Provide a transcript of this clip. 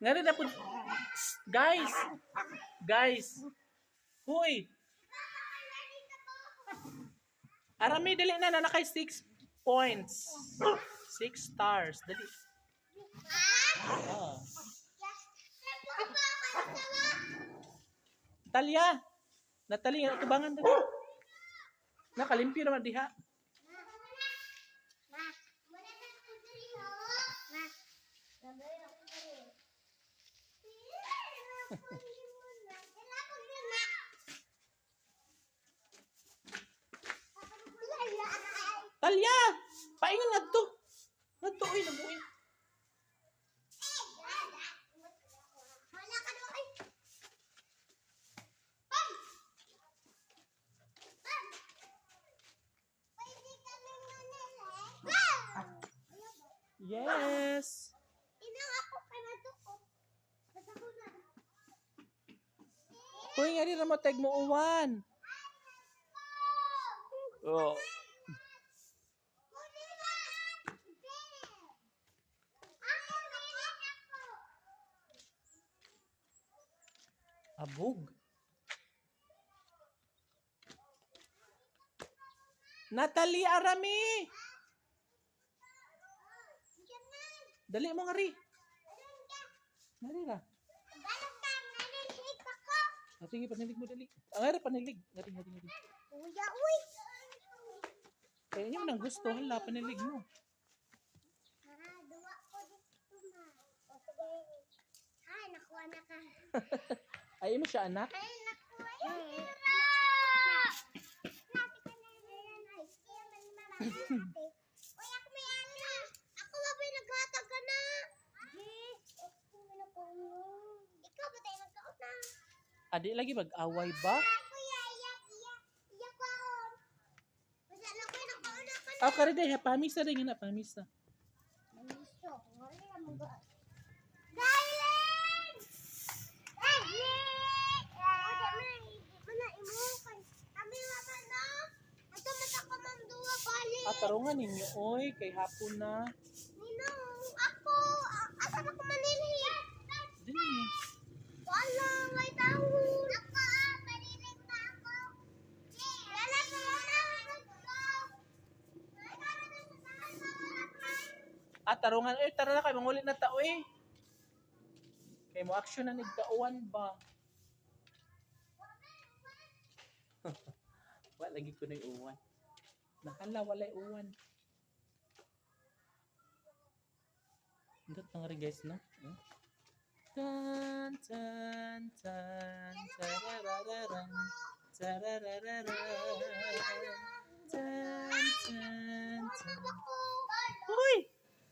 Nga rin na po. Guys! Guys! Huy! Arami, dali na na nakay 6 points. 6 stars. Dali. Oh. Talya! Natali, tubangan dali. Nakalimpyo naman diha. Talya! Paingon nga to. Nga to, uy, nabuin. Yes! Uy, nga rin na matag mo uwan. Oh. Abog. Natalie Arami! Dali mo nga ri. Nari ra. Ah, sige, panilig mo dali. Nga panilig. Ngari, ngari, ngari. Uya, uy! Kaya niyo nang gusto, hala, panilig mo. Ah. Ay, nakuha na ka. Ay, mo siya anak. Ay, nakuha yung tira! Nati ka na yan, ay. Kaya man ni mama, ate. Uy, ako may ana. Ako ba ka na? Yes. Ako na po. Ikaw ba tayo nagkaot na? Adi lagi mag-away ba? Ah, kuya, iyak, iyak. Iyak ko ako. Basta na ko, nagkaot na ka na. Ah, kari day, pamisa rin na, pamisa. Mamiso, ngari bali. Ah, tarungan ninyo, oy, kay hapon na. Nino, ako, a- asa na ko manili? Dili. Wala, may tao. Ako, manilig pa ako. Wala ko na Ah, tarungan, eh, tara na kay mangulit na tao eh. Kay mo action na nagkauwan ba? Wala lagi ko na yung uwan. Nakala, wala yung uwan. Hindot na nga rin guys, no? Hmm? Tan, tan, tan, tararararan, tararararan.